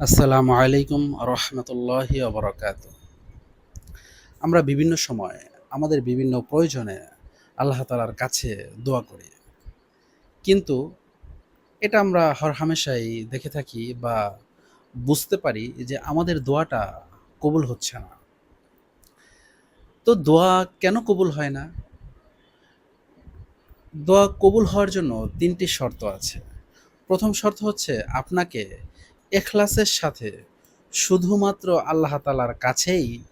আসসালামু আলাইকুম রহমতুল্লাহি অবরকাত আমরা বিভিন্ন সময় আমাদের বিভিন্ন প্রয়োজনে আল্লাহ তালার কাছে দোয়া করি। কিন্তু এটা আমরা হর হামেশাই দেখে থাকি বা বুঝতে পারি যে আমাদের দোয়াটা কবুল হচ্ছে না। তো দোয়া কেন কবুল হয় না? দোয়া কবুল হওয়ার জন্য তিনটি শর্ত আছে। প্রথম শর্ত হচ্ছে আপনাকে এখলাসের সাথে শুধুমাত্র আল্লাহ তালার কাছেই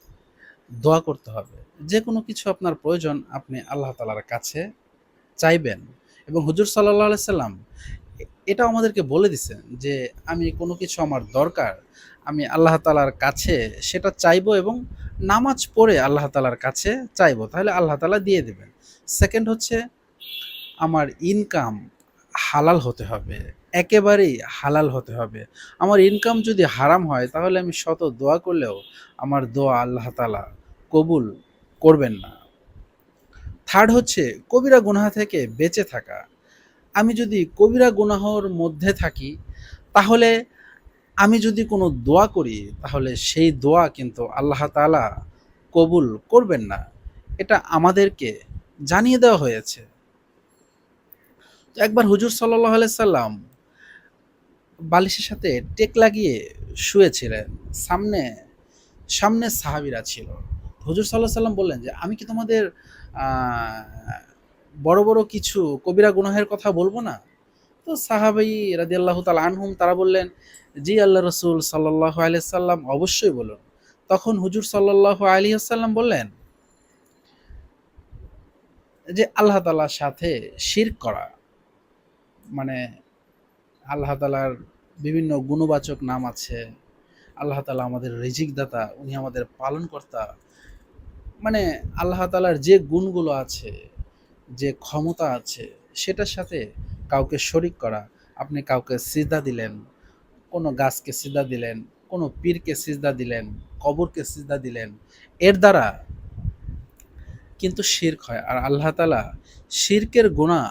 দোয়া করতে হবে। যে কোনো কিছু আপনার প্রয়োজন, আপনি আল্লাহ তালার কাছে চাইবেন। এবং হুজুর সাল্লাহ সাল্লাম এটা আমাদেরকে বলে দিছেন যে, আমি কোনো কিছু আমার দরকার, আমি আল্লাহ তালার কাছে সেটা চাইব এবং নামাজ পড়ে আল্লাহ তালার কাছে চাইব। তাহলে আল্লাহ তালা দিয়ে দেবেন। সেকেন্ড হচ্ছে, আমার ইনকাম হালাল হতে হবে। একেবারেই হালাল হতে হবে। আমার ইনকাম যদি হারাম হয়, তাহলে আমি শত দোয়া করলেও আমার দোয়া আল্লাহ তালা কবুল করবেন না। থার্ড হচ্ছে কবিরা গুনাহা থেকে বেঁচে থাকা। আমি যদি কবিরা গুনাহর মধ্যে থাকি, তাহলে আমি যদি কোনো দোয়া করি, তাহলে সেই দোয়া কিন্তু আল্লাহ তালা কবুল করবেন না। এটা আমাদেরকে জানিয়ে দেওয়া হয়েছে। একবার হুজুর সাল্লাহ সাল্লাম বালিশের সাথে টেক লাগিয়ে শুয়েছিলেন। সামনে সামনে সাহাবিরা ছিল। হুজুর সাল্লাহ সাল্লাম বললেন যে, আমি কি তোমাদের বড় বড় কিছু কবিরা গুনাহের কথা বলব না? তো সাহাবাই রাজি আল্লাহ তাল আনহুম, তারা বললেন, জি আল্লাহ রসুল সাল্লাহ সাল্লাম অবশ্যই বলুন। তখন হুজুর সাল্লাহ আলী আসাল্লাম বললেন যে, আল্লাহ তালার সাথে শির করা। মানে আল্লাহ তালার বিভিন্ন গুণবাচক নাম আছে। আল্লাহ তালা আমাদের রিজিক দাতা উনি আমাদের পালনকর্তা। মানে আল্লাহ তালার যে গুণগুলো আছে, যে ক্ষমতা আছে, সেটার সাথে কাউকে শরিক করা, আপনি কাউকে সিজদা দিলেন, কোনো গাছকে সিজদা দিলেন, কোনো পীরকে সিজদা দিলেন, কবরকে সিজদা দিলেন, এর দ্বারা কিন্তু শির্ক হয়। আর আল্লাহ তালা শির্কের গুণা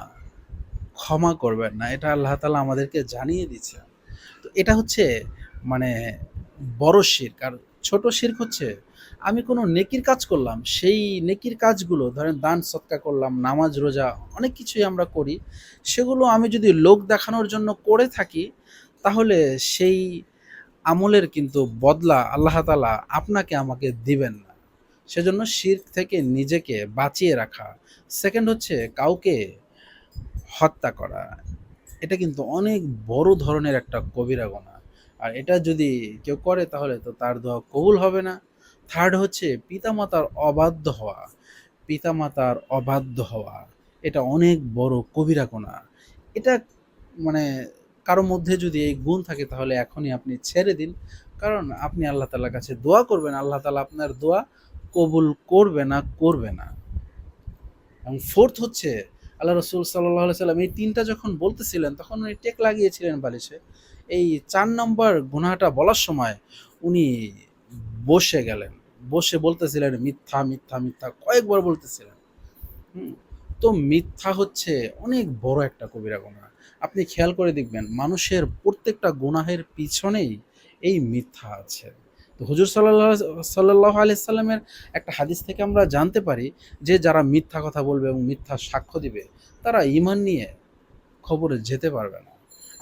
ক্ষমা করবেন না, এটা আল্লাহ তালা আমাদেরকে জানিয়ে দিচ্ছে তো এটা হচ্ছে মানে বড় শির্ক। আর ছোট শির্ক হচ্ছে, আমি কোনো নেকির কাজ করলাম, সেই নেকির কাজগুলো, ধরেন দান, সৎকা করলাম, নামাজ, রোজা, অনেক কিছুই আমরা করি, সেগুলো আমি যদি লোক দেখানোর জন্য করে থাকি, তাহলে সেই আমলের কিন্তু বদলা আল্লাহ তালা আপনাকে আমাকে দিবেন না। সেজন্য শির্ক থেকে নিজেকে বাঁচিয়ে রাখা। সেকেন্ড হচ্ছে কাউকে হত্যা করা। এটা কিন্তু অনেক বড় ধরনের একটা কবিরা গোনা। আর এটা যদি কেউ করে তাহলে তো তার দোয়া কবুল হবে না। থার্ড হচ্ছে পিতামাতার অবাধ্য হওয়া। পিতামাতার অবাধ্য হওয়া, এটা অনেক বড় কবিরা গোনা। এটা মানে কারও মধ্যে যদি এই গুণ থাকে তাহলে এখনই আপনি ছেড়ে দিন। কারণ আপনি আল্লাহ তালার কাছে দোয়া করবেন, আল্লাহ তালা আপনার দোয়া কবুল করবে না করবে না। এবং ফোর্থ হচ্ছে আল্লাহ রসুল সাল্লাহ সাল্লাম এই তিনটা যখন বলতেছিলেন, তখন উনি টেক লাগিয়েছিলেন বালিশে। এই চার নম্বর গুনাটা বলার সময় উনি বসে গেলেন। বসে বলতেছিলেন, মিথ্যা মিথ্যা মিথ্যা। কয়েকবার বলতেছিলেন। তো মিথ্যা হচ্ছে অনেক বড় একটা কবিরা গুণা আপনি খেয়াল করে দেখবেন, মানুষের প্রত্যেকটা গুনাহের পিছনেই এই মিথ্যা আছে। তো হুজুর সাল্লাহ সাল্লাহ আলিয়াল্লামের একটা হাদিস থেকে আমরা জানতে পারি যে যারা মিথ্যা কথা বলবে এবং মিথ্যা সাক্ষ্য দিবে, তারা ইমান নিয়ে খবরে যেতে পারবে না।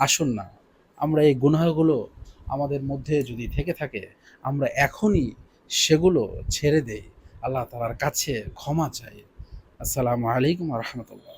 আসুন না, আমরা এই গুনাহগুলো আমাদের মধ্যে যদি থেকে থাকে, আমরা এখনই সেগুলো ছেড়ে দেই। আল্লাহ তালার কাছে ক্ষমা চাই। আসসালামু আলাইকুম রহমতুল্লাহ।